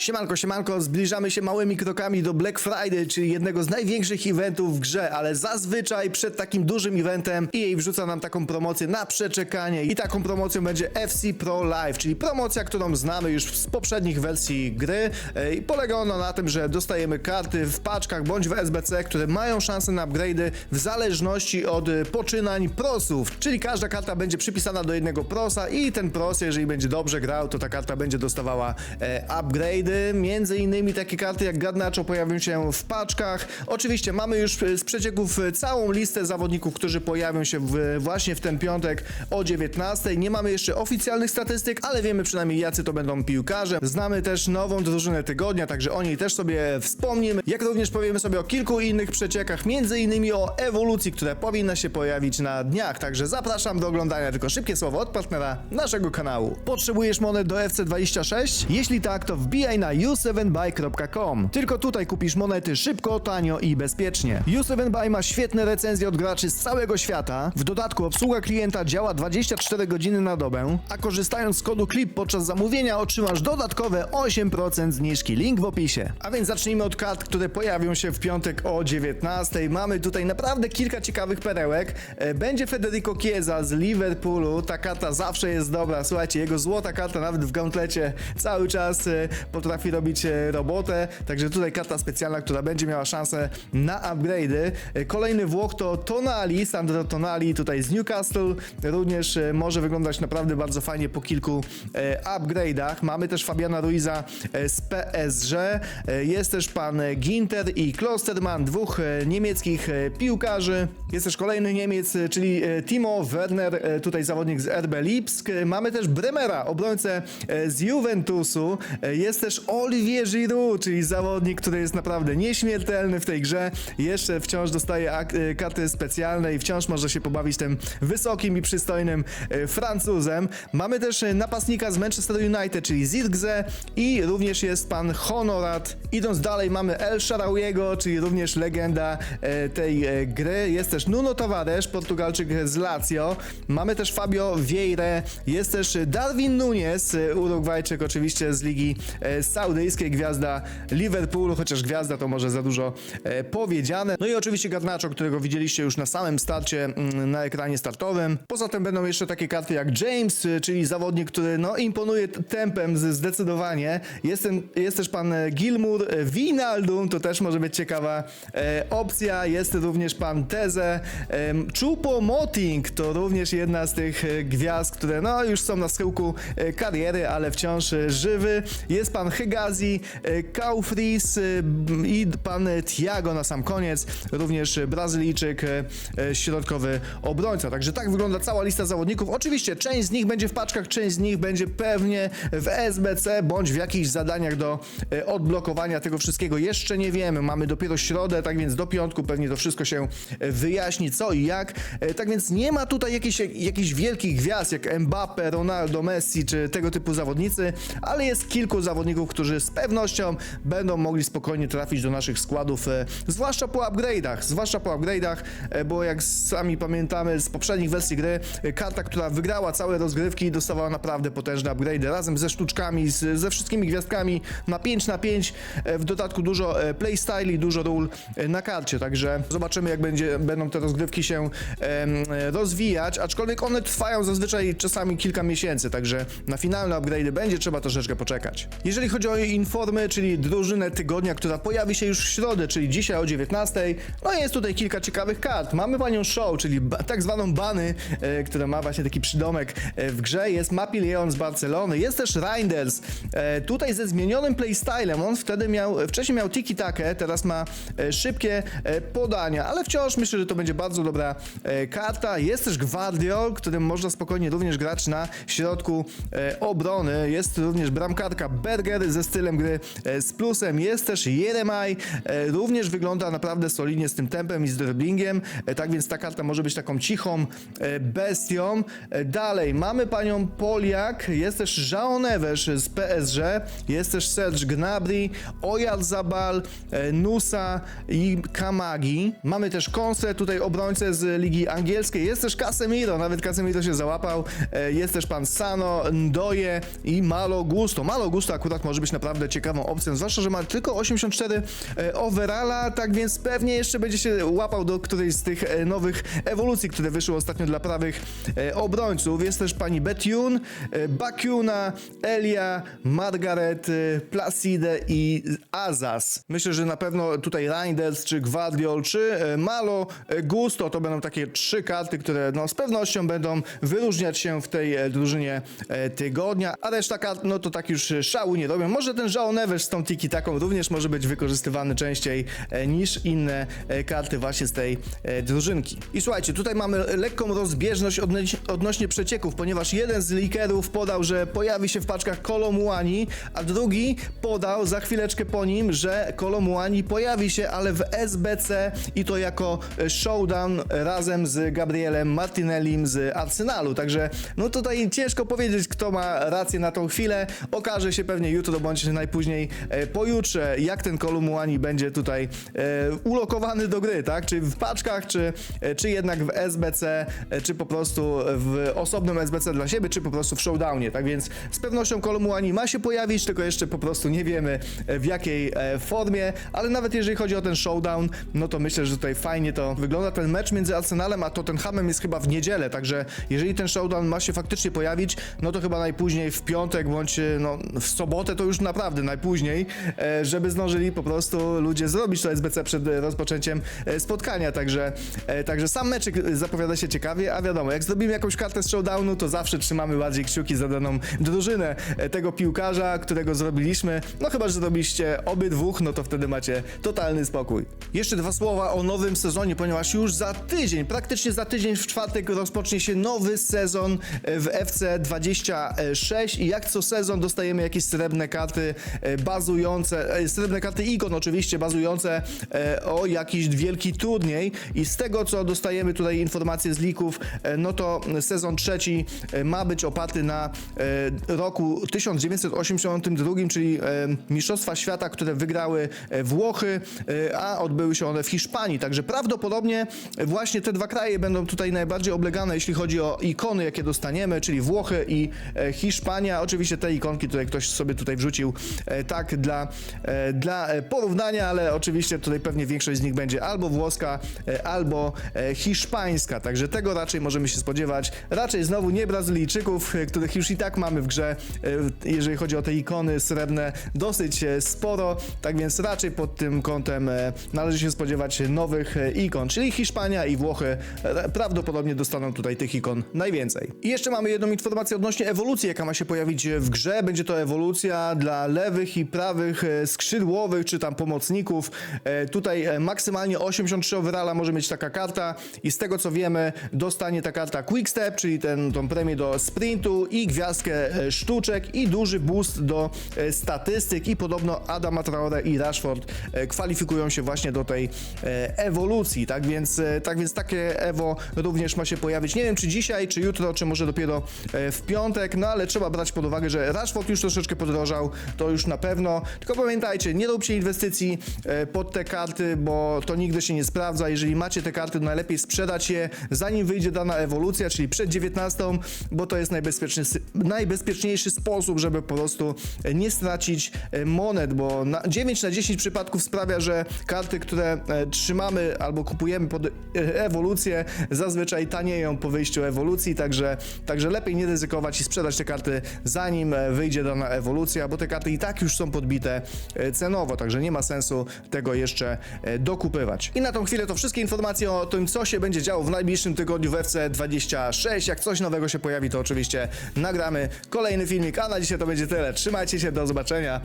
Siemanko, siemanko, zbliżamy się małymi krokami do Black Friday, czyli jednego z największych eventów w grze, ale zazwyczaj przed takim dużym eventem EA wrzuca nam taką promocję na przeczekanie i taką promocją będzie FC Pro Live, czyli promocja, którą znamy już z poprzednich wersji gry. E, i polega ona na tym, że dostajemy karty w paczkach bądź w SBC, które mają szansę na upgrade'y w zależności od e, poczynań prosów, czyli każda karta będzie przypisana do jednego prosa i ten pros, jeżeli będzie dobrze grał, to ta karta będzie dostawała e, między innymi takie karty jak Garnacho pojawią się w paczkach. Oczywiście mamy już e, z przecieków e, całą listę zawodników, którzy pojawią się w, właśnie w ten piątek o 19. Nie mamy jeszcze oficjalnych statystyk, ale wiemy przynajmniej jacy to będą piłkarze. Znamy też nową drużynę tygodnia, także o niej też sobie wspomnimy. Jak również powiemy sobie o kilku innych przeciekach, między innymi o ewolucji, która powinna się pojawić na dniach. Także zapraszam do oglądania. Tylko szybkie słowo od partnera naszego kanału. Potrzebujesz monet do FC26? Jeśli tak, to wbijaj na u7buy.com. Tylko tutaj kupisz monety szybko, tanio i bezpiecznie. U7buy ma świetne recenzje od graczy z całego świata. W dodatku obsługa klienta działa 24 godziny na dobę, a korzystając z kodu KLIP podczas zamówienia otrzymasz dodatkowe 8% zniżki. Link w opisie. A więc zacznijmy od kart, które pojawią się w piątek o 19. Mamy tutaj naprawdę kilka ciekawych perełek. E, Będzie Federico Chiesa z Liverpoolu. Ta karta zawsze jest dobra. Słuchajcie, jego złota karta nawet w gauntlecie cały czas e, potrafi robić e, robotę. Także tutaj karta specjalna, która będzie miała szansę na upgrade'y. E, Kolejny Włoch to Tonali, Sandro Tonali tutaj z Newcastle. Również e, może wyglądać naprawdę bardzo fajnie po kilku upgrade'ach. Mamy też Fabiana Ruiza z PSG. Jest też pan Ginter i Klosterman, dwóch niemieckich piłkarzy. Jest też kolejny Niemiec, czyli Timo Werner, tutaj zawodnik z RB Lipsk. Mamy też Bremera, obrońcę z Juventusu. Jest też Olivier Giroud, czyli zawodnik, który jest naprawdę nieśmiertelny w tej grze. Jeszcze wciąż dostaje e, karty specjalne i wciąż może się pobawić tym wysokim i przystojnym e, Francuzem. Mamy też e, napastnika z Manchester United, czyli Zirkze i również jest pan Honorat. Idąc dalej mamy El Sharawiego, czyli również legenda tej gry. Jest też Nuno Tavares, Portugalczyk z Lazio. Mamy też Fabio Vieira, jest też Darwin Nunes, Urugwajczyk oczywiście z Ligi Saudyjskiej, gwiazda Liverpoolu, chociaż gwiazda to może za dużo e, powiedziane. No i oczywiście Garnacho, którego widzieliście już na samym starcie mm, na ekranie startowym. Poza tym będą jeszcze takie karty jak James, e, czyli zawodnik, który no imponuje tempem zdecydowanie. Jest, ten, jest też pan e, Gilmour Wijnaldum, to też może być ciekawa opcja. Jest również pan Teze. Chupo Moting to również jedna z tych gwiazd, które no już są na schyłku kariery, ale wciąż żywy. Jest pan Hegazi, e, Kaufris e, i pan Thiago na sam koniec, również Brazylijczyk, e, środkowy obrońca. Także tak wygląda cała lista zawodników. Oczywiście część z nich będzie w paczkach, część z nich będzie pewnie w SBC bądź w jakichś zadaniach do odblokowania tego wszystkiego. Jeszcze nie wiemy, mamy dopiero środę, tak więc do piątku pewnie to wszystko się wyjaśni, co i jak. Tak więc nie ma tutaj jakichś, jakichś wielkich gwiazd jak Mbappe, Ronaldo, Messi czy tego typu zawodnicy, ale jest kilku zawodników, którzy z pewnością będą mogli spokojnie trafić do naszych składów, e, zwłaszcza po upgrade'ach, zwłaszcza po upgrade'ach, e, bo jak sami pamiętamy z poprzednich wersji gry, e, karta, która wygrała całe rozgrywki dostawała naprawdę potężne upgrade'y. Razem ze sztuczkami, z, ze wszystkimi gwiazdkami na 5 na 5 e, w dodatku dużo playstyli, dużo ról na karcie, także zobaczymy jak będzie, będą te rozgrywki się rozwijać, aczkolwiek one trwają zazwyczaj czasami kilka miesięcy, także na finalne upgrade'y będzie trzeba troszeczkę poczekać. Jeżeli chodzi o informy, czyli drużynę tygodnia, która pojawi się już w środę, czyli dzisiaj o 19, no jest tutaj kilka ciekawych kart. Mamy panią Show, czyli tak zwaną Bany, e, która ma właśnie taki przydomek e, w grze, jest Mapi Leon z Barcelony, jest też Reinders, e, tutaj ze zmienionym playstylem, on wtedy miał, wcześniej miał tiki-takę, teraz ma e, szybkie e, podania, ale wciąż myślę, że to będzie bardzo dobra e, karta. Jest też Gwardiol, którym można spokojnie również grać na środku e, obrony. Jest również bramkarka Berger ze stylem gry e, z plusem. Jest też Jeremaj, e, również wygląda naprawdę solidnie z tym tempem i z dribblingiem, e, tak więc ta karta może być taką cichą bestią. Dalej, mamy panią Poliak, jest też Jean Neves z PSG, jest też Serge Gnabry, Oyarzabal, e, Nusa i Kamagi. Mamy też Konse, tutaj obrońcę z Ligi Angielskiej, jest też Casemiro, nawet Casemiro się załapał, jest też pan Sano, Ndoye i Malo Gusto. Malo Gusto akurat może może być naprawdę ciekawą opcją, zwłaszcza, że ma tylko 84 e, overalla, tak więc pewnie jeszcze będzie się łapał do którejś z tych e, nowych ewolucji, które wyszły ostatnio dla prawych e, obrońców. Jest też pani Betiun, e, Bakuna, Elia, Margaret, Placide i Azaz. Myślę, że na pewno tutaj Reinders, czy Gwardiol, czy Malo, Gusto to będą takie trzy karty, które no, z pewnością będą wyróżniać się w tej drużynie tygodnia, a reszta kart, no to tak już szału nie Może ten Żao Neves z tą tiki taką również może być wykorzystywany częściej e, niż inne e, karty właśnie z tej e, drużynki. I słuchajcie, tutaj mamy lekką rozbieżność odnoś- odnośnie przecieków, ponieważ jeden z leakerów podał, że pojawi się w paczkach Kolomuani, a drugi podał za chwileczkę po nim, że Kolomuani pojawi się, ale w SBC i to jako showdown razem z Gabrielem Martinellim z Arsenalu. Także no tutaj ciężko powiedzieć, kto ma rację na tą chwilę. Okaże się pewnie jutro bądź najpóźniej e, pojutrze, jak ten Kolomuani będzie tutaj e, ulokowany do gry, tak? Czy w paczkach, czy, e, czy jednak w SBC, czy po prostu w osobnym SBC dla siebie, czy po prostu w showdownie. Tak więc z pewnością Kolomuani ma się pojawić, tylko jeszcze po prostu nie wiemy w jakiej formie, ale nawet jeżeli chodzi o ten showdown, no to myślę, że tutaj fajnie to wygląda. Ten mecz między Arsenalem a Tottenhamem jest chyba w niedzielę, także jeżeli ten showdown ma się faktycznie pojawić, no to chyba najpóźniej w piątek bądź no, w sobotę to już naprawdę najpóźniej, e, żeby zdążyli po prostu ludzie zrobić to SBC przed rozpoczęciem e, spotkania, także, e, także sam meczek zapowiada się ciekawie, a wiadomo, jak zrobimy jakąś kartę z showdownu, to zawsze trzymamy bardziej kciuki za daną drużynę tego piłkarza, którego zrobiliśmy, no chyba, że zrobiliście obydwóch, no to wtedy macie totalny spokój. Jeszcze dwa słowa o nowym sezonie, ponieważ już za tydzień, praktycznie za tydzień w czwartek rozpocznie się nowy sezon w FC 26 i jak co sezon dostajemy jakieś srebrne karty e, bazujące, e, srebrne karty ikon oczywiście, bazujące e, o jakiś wielki turniej i z tego co dostajemy tutaj informacje z lików, no to sezon trzeci ma być oparty na roku 1982, czyli Mistrzostwa Świata, które wygrały Włochy, a odbyły się one w Hiszpanii. Także prawdopodobnie właśnie te dwa kraje będą tutaj najbardziej oblegane, jeśli chodzi o ikony, jakie dostaniemy, czyli Włochy i Hiszpania. Oczywiście te ikonki, które ktoś sobie tutaj wrzucił, e, tak dla, e, dla e, porównania, ale oczywiście tutaj pewnie większość z nich będzie albo włoska, albo hiszpańska. Także tego raczej możemy się spodziewać. Raczej znowu nie Brazylijczyków, których już i tak mamy w grze, jeżeli chodzi o te ikony srebrne, dosyć sporo. Tak więc raczej pod tym kątem należy się spodziewać nowych ikon, czyli Hiszpania i Włochy prawdopodobnie dostaną tutaj tych ikon najwięcej. I jeszcze mamy jedną informację odnośnie ewolucji, jaka ma się pojawić w grze. Będzie to ewolucja dla lewych i prawych e, skrzydłowych, czy tam pomocników. E, Tutaj e, maksymalnie 83 overalla może mieć taka karta i z tego co wiemy dostanie ta karta Quickstep, czyli ten, tą premię do sprintu i gwiazdkę sztuczek i duży boost do statystyk i podobno Adama Traore i Rashford kwalifikują się właśnie do tej ewolucji, tak więc, tak więc takie Evo również ma się pojawić. Nie wiem czy dzisiaj, czy jutro, czy może dopiero w piątek, no ale trzeba brać pod uwagę, że Rashford już troszeczkę podrożał, to już na pewno. Tylko pamiętajcie, nie róbcie inwestycji e, pod te karty, bo to nigdy się nie sprawdza. Jeżeli macie te karty, to najlepiej sprzedać je zanim wyjdzie dana ewolucja, czyli przed 19, bo to jest najbezpieczny, najbezpieczniejszy sposób, żeby po prostu e, nie stracić e, monet, bo na 9 na 10 przypadków sprawia, że karty, które trzymamy albo kupujemy pod ewolucję, zazwyczaj tanieją po wyjściu ewolucji, także, także lepiej nie ryzykować i sprzedać te karty zanim wyjdzie dana ewolucja, bo te karty i tak już są podbite e, cenowo, także nie ma sensu tego jeszcze e, dokupywać. I na tą chwilę to wszystkie informacje o tym, co się będzie działo w najbliższym tygodniu w FC26. Jak coś nowego się pojawi, to oczywiście nagramy kolejny filmik, a na dzisiaj to będzie tyle. Trzymajcie się, do zobaczenia.